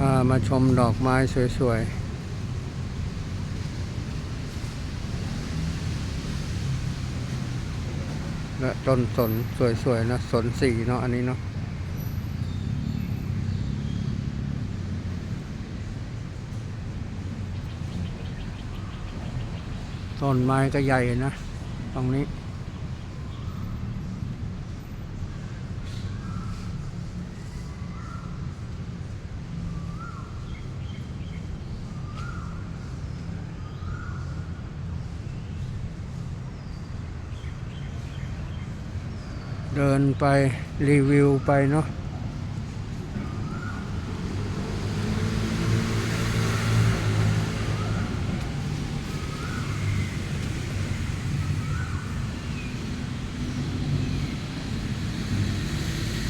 พามาชมดอกไม้สวยๆและต้นสนสวยๆนะสนสีเนาะอันนี้เนาะต้นไม้ก็ใหญ่นะ ตรงนี้ เดินไปรีวิวไปเนาะ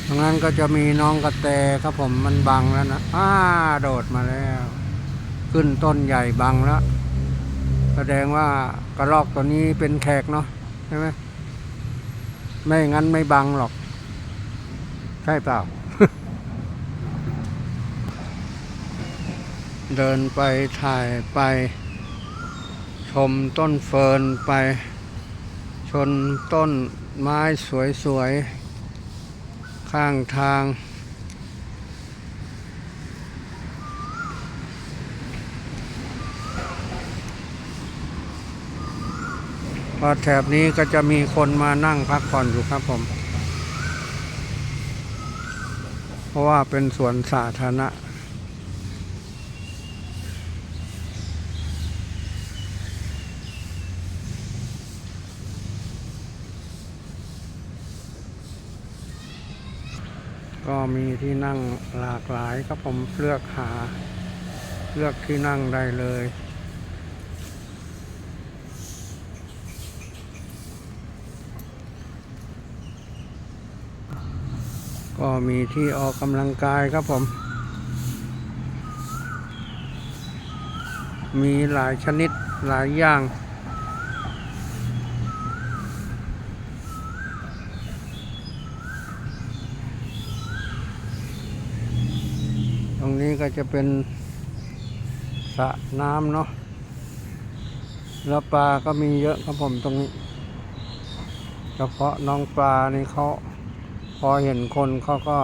ตรงนั้นก็จะมีน้องกระแตครับผมมันบังแล้วนะอ้าโดดมาแล้ว ขึ้นต้นใหญ่บังแล้ว แสดงว่ากระรอกตัวนี้เป็นแขกเนาะใช่ไหม ไม่งั้นไม่บังหรอก ใช่เปล่า เดินไปถ่ายไป ชมต้นเฟิร์นไป ชนต้นไม้สวยๆ ข้างทาง พอแถบนี้ก็จะมีคนมานั่งพักผ่อนอยู่ครับผม เพราะว่าเป็นสวนสาธารณะก็มีที่นั่งหลากหลายครับผมเลือกหา เลือกที่นั่งได้เลย ก็มีที่ออกกำลังกายครับผม มีหลายชนิดหลายอย่างตรงนี้ก็จะเป็นสระน้ำเนาะแล้วปลาก็มีเยอะครับผมตรงนี้ เฉพาะน้องปลานี่เขา พอเห็นคนเขาก็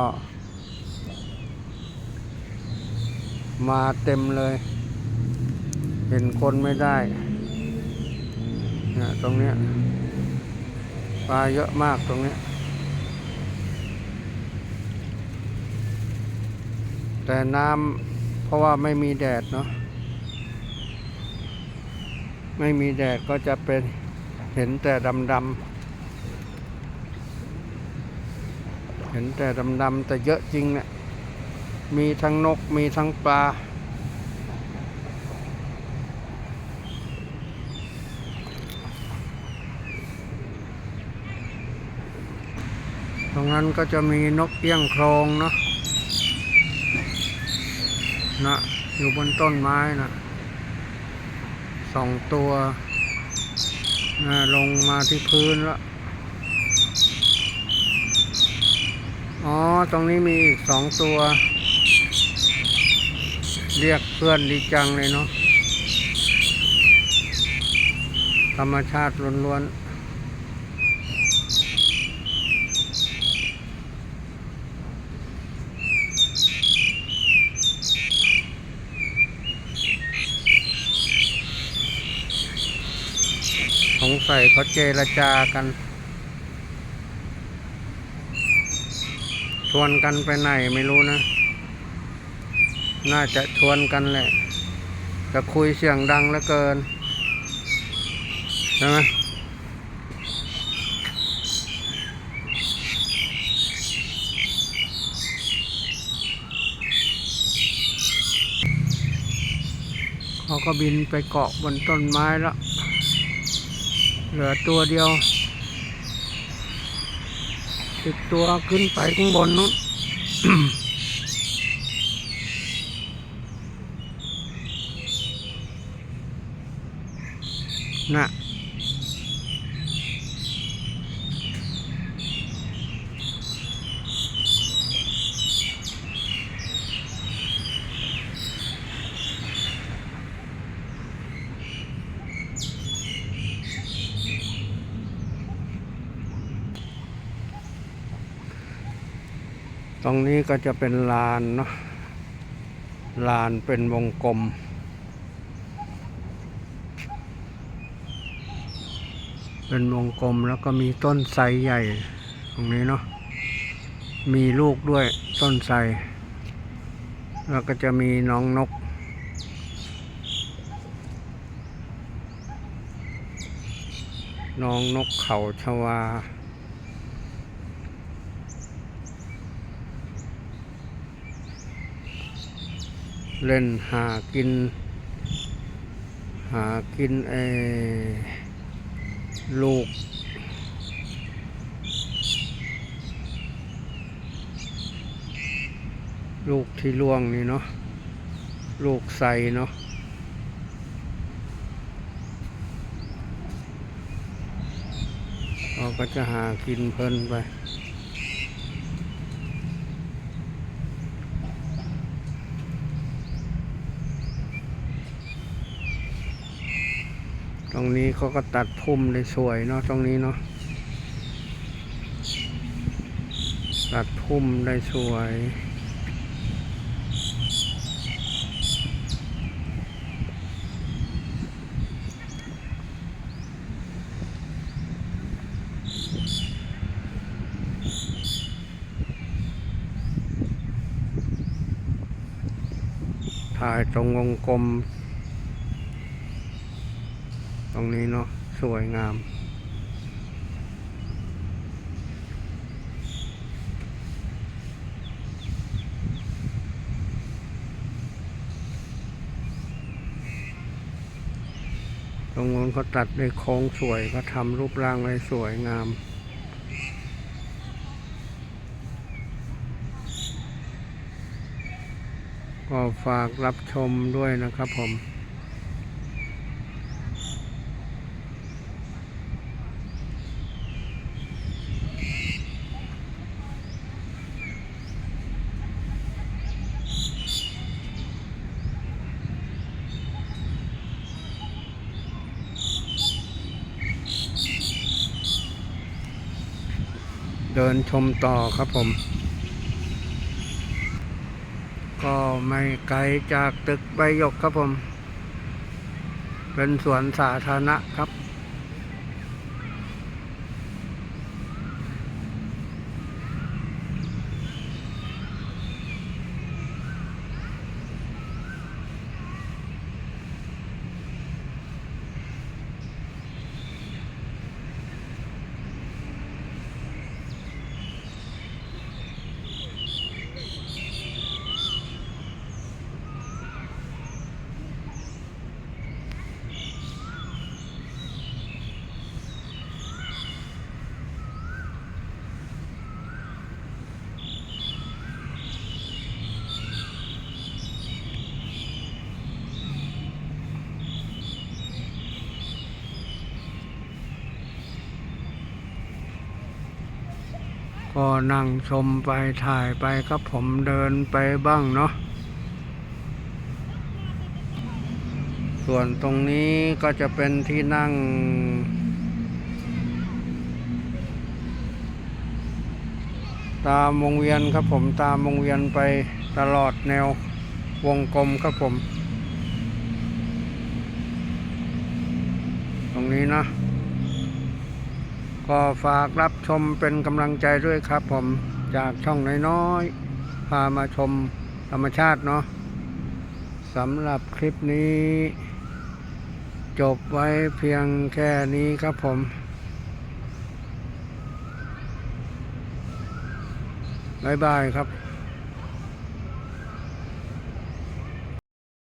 มาเต็มเลย เห็นคนไม่ได้เนี่ยตรงเนี้ยปลาเยอะมากตรงเนี้ยแต่น้ำเพราะว่าไม่มีแดดเนาะไม่มีแดดก็จะเป็นเห็นแต่ดำๆ เห็นแต่ดำๆแต่เยอะจริงเนี่ยมีทั้งนกมีทั้งปลาตรงนั้นก็จะมีนกเอี้ยงโครงเนาะนะอยู่บนต้นไม้นะสองตัวนะลงมาที่พื้นแล้ว อ๋อ ตรงนี้มีอีกสองตัว เรียกเพื่อนดีจังเลยเนาะ ธรรมชาติล้วนๆ สงสัยเขาเจรจากัน ชวนกันไปไหนไม่รู้นะ น่าจะชวนกันแหละแต่คุยเสียงดังเหลือเกินใช่ไหมเขาก็บินไปเกาะบนต้นไม้แล้ว เหลือตัวเดียว ติดตัวขึ้นไปข้างบนนู้นน่ะ ตรงนี้ก็จะเป็นลานเนาะลานเป็นวงกลม เป็นวงกลมแล้วก็มีต้นไทรใหญ่ ตรงนี้เนาะมีลูกด้วยต้นไทรแล้วก็จะมีน้องนก น้องนกเขาชวา เล่นหากิน หากินเออลูก ลูกที่ล่วงนี่เนาะลูกใสเนาะเราก็จะหากินเพลินไป ตรงนี้เขาก็ตัดพุ่มได้สวยเนาะตรงนี้เนาะตัดพุ่มได้สวย ถ่ายตรงวงกลม ตรงนี้เนาะสวยงาม ตรงนู้นเขาตัดด้วยโค้งสวยก็ทำรูปร่างไว้สวยงามก็ฝากรับชมด้วยนะครับผม ดินชมต่อครับผม ก็ไม่ไกลจากตึกใบหยกครับผม เป็นสวนสาธารณะครับ ก็นั่งชมไปถ่ายไปครับผมเดินไปบ้างเนาะส่วนตรงนี้ก็จะเป็นที่นั่ง ตามวงเวียนครับผมตามวงเวียนไปตลอดแนววงกลมครับผม ตรงนี้นะ ก็ฝากรับชมเป็นกำลังใจด้วยครับผมจากช่องน้อยๆ พามาชมธรรมชาติเนาะสำหรับคลิปนี้ จบไว้เพียงแค่นี้ครับผมบ๊ายบายครับ